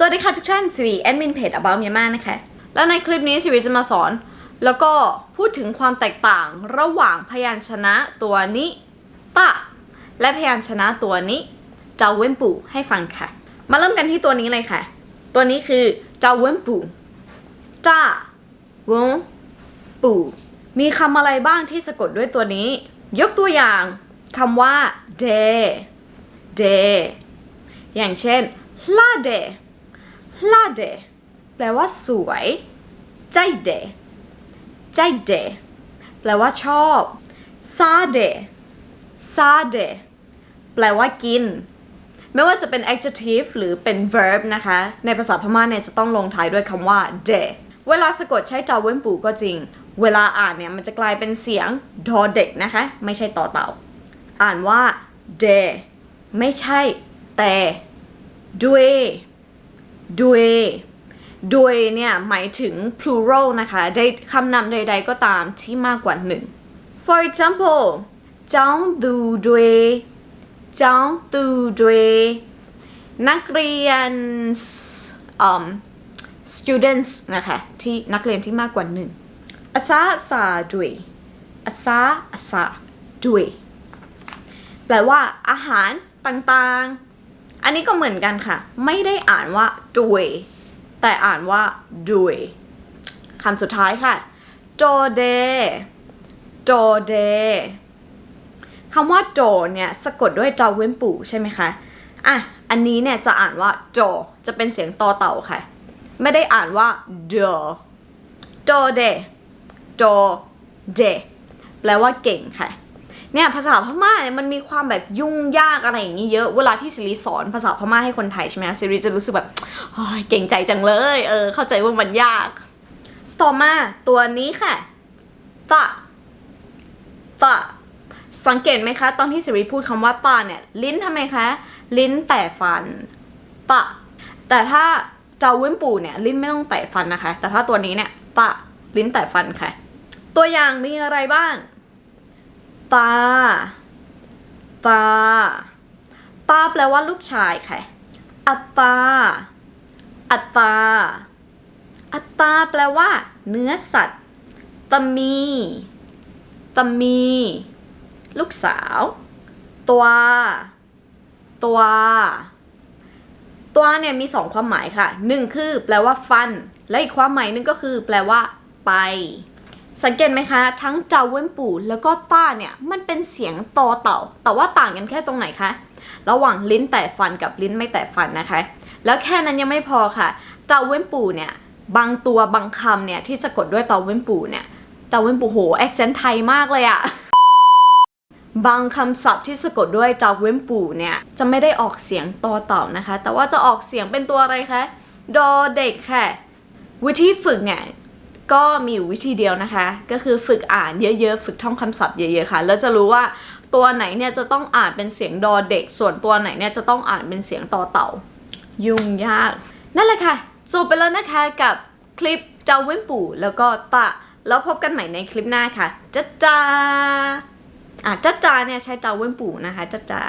สวัสดีค่ะทุกท่านสิริแอดมินเพจ About Myanmar นะคะ และในคลิปนี้ชีวิตจะมาสอน แล้วก็พูดถึงความแตกต่างระหว่างพยัญชนะตัวนี้ตะและพยัญชนะตัวนี้เจ้าเว้นปู่ให้ฟังค่ะ มาเริ่มกันที่ตัวนี้เลยค่ะ ตัวนี้คือเจ้าเว้นปู่จ้าเว้นปู่มีคำอะไรบ้างที่สะกดด้วยตัวนี้ ยกตัวอย่างคำว่า day day อย่างเช่นลาเด ลาเดแปลว่าสวย ใจเดใจเดแปลว่าชอบซาเดซาเดแปลว่ากิน ไม่ว่าจะเป็น adjective หรือเป็น verb นะคะ ในภาษาพม่าเนี่ยจะต้องลงท้ายด้วยคำว่า de เวลาสะกดใช้จาเว้นปูก็จริง เวลาอ่านเนี่ยมันจะกลายเป็นเสียงดอเด็กนะคะ ไม่ใช่ต่อเต่า อ่านว่า de ไม่ใช่ แต่ ด้วย ด้วยด้วยเนี่ยหมายถึง plural นะคะได้คำนำใด ๆ ก็ตามที่มากกว่าหนึ่ง for example เจ้าดูด้วยเจ้าดูด้วยนักเรียน um, students นะคะที่นักเรียนที่มากกว่าหนึ่งอาซาซาด้วยอาซาอาซาด้วยแปลว่าอาหารต่างๆ อันนี้ก็เหมือนกันค่ะ ไม่ได้อ่านว่าด้วยแต่อ่านว่าด้วยคำสุดท้ายค่ะโจเดโจเดคำว่าโจเนี่ยสะกดด้วยจอเว้นปู่ใช่ไหมคะ อะ อันนี้เนี่ยจะอ่านว่าโจ จะเป็นเสียงตอเต่าค่ะ ไม่ได้อ่านว่าโดโจเดโจเดแปลว่าเก่งค่ะ เนี่ยภาษาพม่าเนี่ยมันมีความแบบยุ่งยากอะไรอย่างนี้เยอะเวลาที่ซิริสอนภาษาพม่าให้คนไทยใช่ไหมซิริจะรู้สึกแบบเก่งใจจังเลยเออเข้าใจว่ามันยาก ต่อมาตัวนี้ค่ะตะตะสังเกตไหมคะ ตอนที่ซิริพูดคำว่าตาเนี่ยลิ้นทำไมคะลิ้นแต่ฟันตะแต่ถ้าเจ้าเว้นปู่เนี่ยลิ้นไม่ต้องแตะฟันนะคะ แต่ถ้าตัวนี้เนี่ยตะลิ้นแตะฟันค่ะ ตัวอย่างมีอะไรบ้าง ตา ตา ตาแปลว่าลูกชายค่ะ อัตตา อัตตา อัตตาแปลว่า เนื้อสัตว์ ตมี ตมี ลูกสาว ตัว ตัวตัวเนี่ยมีสองความหมายค่ะหนึ่งคือแปลว่าฟัน และอีกความหมายหนึงก็คือ แปลว่า ไป สังเกตไหมคะ ทั้งเจ้าเว้นปู่แล้วก็ต้าเนี่ย มันเป็นเสียงตอเต่า แต่ว่าต่างกันแค่ตรงไหนคะ ระหว่างลิ้นแตะฟันกับลิ้นไม่แตะฟันนะคะ แล้วแค่นั้นยังไม่พอค่ะ เจ้าเว้นปู่เนี่ย บางตัวบางคำเนี่ยที่สะกดด้วยเตาเว้นปู่เนี่ยเตาเว้นปู่โหแอคเซนต์ไทยมากเลยอะบางคำศัพท์ที่สะกดด้วยจ้าเว้นปู่เนี่ย จะไม่ได้ออกเสียงตอเต่านะคะ แต่ว่าจะออกเสียงเป็นตัวอะไรคะ ดอเด็กค่ะ วิธีฝึกเนี่ย ก็มีอยู่วิธีเดียวนะคะ ก็คือฝึกอ่านเยอะๆ ฝึกท่องคำศัพท์เยอะๆค่ะ แล้วจะรู้ว่าตัวไหนเนี่ยจะต้องอ่านเป็นเสียงดอเด็ก ส่วนตัวไหนเนี่ยจะต้องอ่านเป็นเสียงต่อเต่า ยุ่งยาก นั่นแหละค่ะจบไปแล้วนะคะกับคลิปเจ้าเว้นปู่แล้วก็ตะ แล้วพบกันใหม่ในคลิปหน้าค่ะจ้าจ้าอะจ้าจ้าเนี่ยใช้เจ้าเว้นปู่นะคะจ้าจ้า